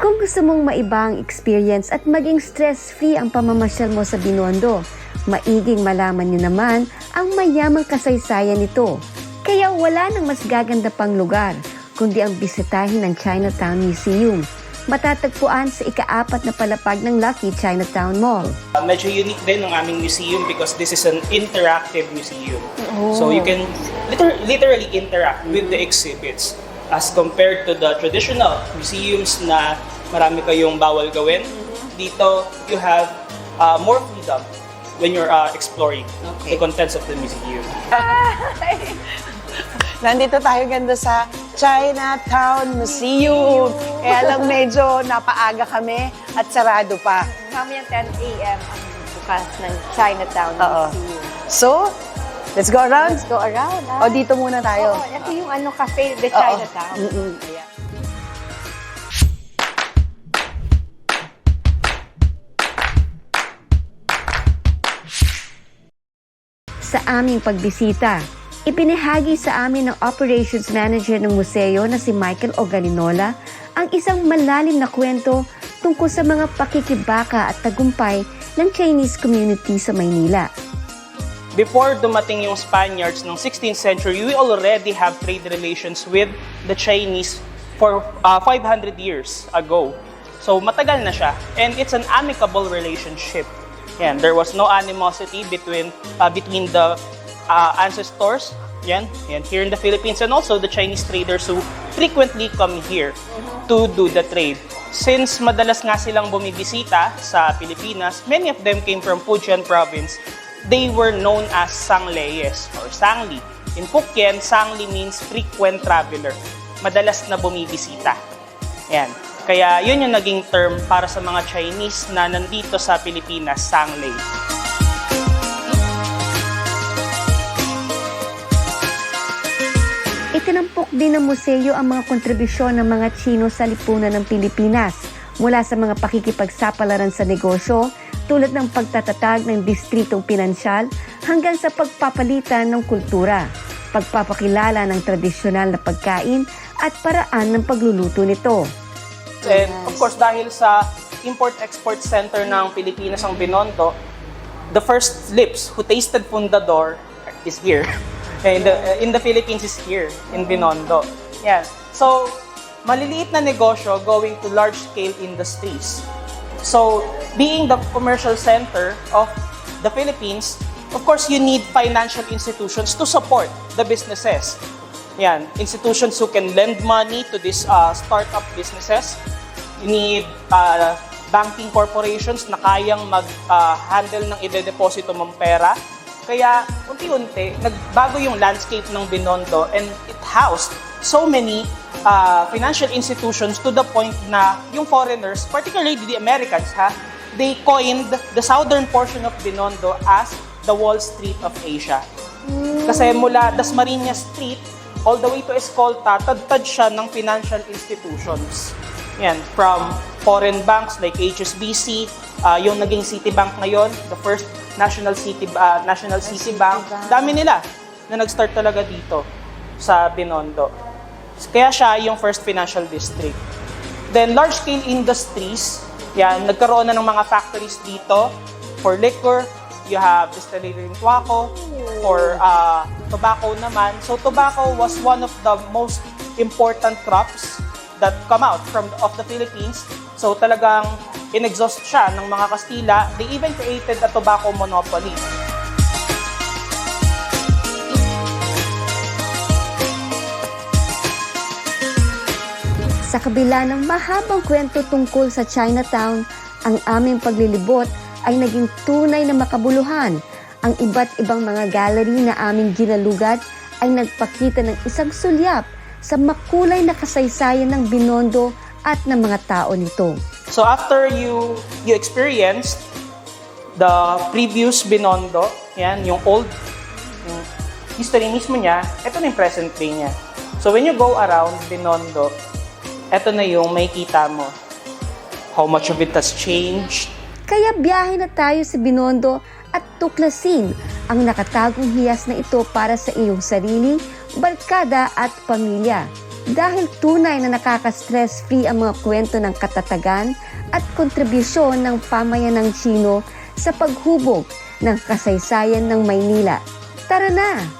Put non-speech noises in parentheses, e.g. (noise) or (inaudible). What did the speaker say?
Kung gusto mong maiba ang experience at maging stress-free ang pamamasyal mo sa Binondo, maiging malaman niyo naman ang mayamang kasaysayan nito. Kaya wala nang mas gaganda pang lugar, kundi ang bisitahin ng Chinatown Museum. Matatagpuan sa ikaapat na palapag ng Lucky Chinatown Mall. Uh, medyo unique din ng aming museum because this is an interactive museum. So you can liter- literally interact with the exhibits as compared to the traditional museums na marami kayong bawal gawin. Dito, you have uh, more freedom when you're uh, exploring the contents of the museum. (laughs) Nandito tayo ganda sa Chinatown Museum. Kaya lang medyo napaaga kami at sarado pa. Mamayang 10 a.m. ang bukas ng Chinatown Oo. Museum. So, let's go around. Let's go around. O ah. dito muna tayo. Oo, ito yung ano, cafe, the. Chinatown. Mm-mm. Ayan. Sa aming pagbisita, ipinahagi sa amin ng operations manager ng museo na si Michael Oganinola ang isang malalim na kwento tungkol sa mga pakikibaka at tagumpay ng Chinese community sa Maynila. Before dumating yung Spaniards ng 16th century, we already have trade relations with the Chinese for uh, 500 years ago. So matagal na siya and it's an amicable relationship. Yan, there was no animosity between uh, between the uh, ancestors yan, yan, here in the Philippines and also the Chinese traders who frequently come here to do the trade. Since madalas nga silang bumibisita sa Pilipinas, many of them came from Fujian province. They were known as Sangleyes or Sangli. In Pukien, Sangli means frequent traveler. Madalas na bumibisita. Yan. Kaya yun yung naging term para sa mga Chinese na nandito sa Pilipinas, Sangley. Itinampok din ng museo ang mga kontribusyon ng mga Chino sa lipunan ng Pilipinas mula sa mga pakikipagsapalaran sa negosyo tulad ng pagtatatag ng distritong pinansyal hanggang sa pagpapalitan ng kultura, pagpapakilala ng tradisyonal na pagkain at paraan ng pagluluto nito. And of course, dahil sa import-export center ng Pilipinas ang Binondo, the first lips who tasted fundador is here. (laughs) In the, in the Philippines is here, in Binondo. Yeah. So, maliliit na negosyo going to large-scale industries. So, being the commercial center of the Philippines, of course, you need financial institutions to support the businesses. Yan, institutions who can lend money to these uh, startup businesses. You need uh, banking corporations na kayang mag-handle ng ide-deposito mong pera. Kaya unti-unti, nagbago yung landscape ng Binondo and it housed so many uh, financial institutions to the point na yung foreigners, particularly the Americans ha, they coined the southern portion of Binondo as the Wall Street of Asia. Kasi mula Dasmariñas Street all the way to Escolta, tad-tad siya ng financial institutions. Yan, from foreign banks like HSBC, uh, yung naging Citibank ngayon, the first national city uh, national city bank. Dami nila na nag-start talaga dito sa Binondo. Kaya siya yung first financial district. Then large-scale industries, yan, nagkaroon na ng mga factories dito for liquor, you have distillery in Tuaco, for uh, tobacco naman. So tobacco was one of the most important crops that come out from of the Philippines. So talagang inexhaust siya ng mga Kastila. They even created a tobacco monopoly. Sa kabila ng mahabang kwento tungkol sa Chinatown, ang aming paglilibot ay naging tunay na makabuluhan. Ang iba't ibang mga gallery na aming ginalugat ay nagpakita ng isang sulyap sa makulay na kasaysayan ng Binondo at ng mga tao nito. So after you you experienced the previous Binondo, yan, yung old yung history mismo niya, ito na yung present day niya. So when you go around Binondo, ito na yung makikita mo. How much of it has changed, Kaya biyahe na tayo sa Binondo at tuklasin ang nakatagong hiyas na ito para sa iyong sarili, barkada at pamilya. dahil tunay na nakaka-stress free ang mga kwento ng katatagan at kontribusyon ng pamayanang Chino sa paghubog ng kasaysayan ng Maynila. Tara na!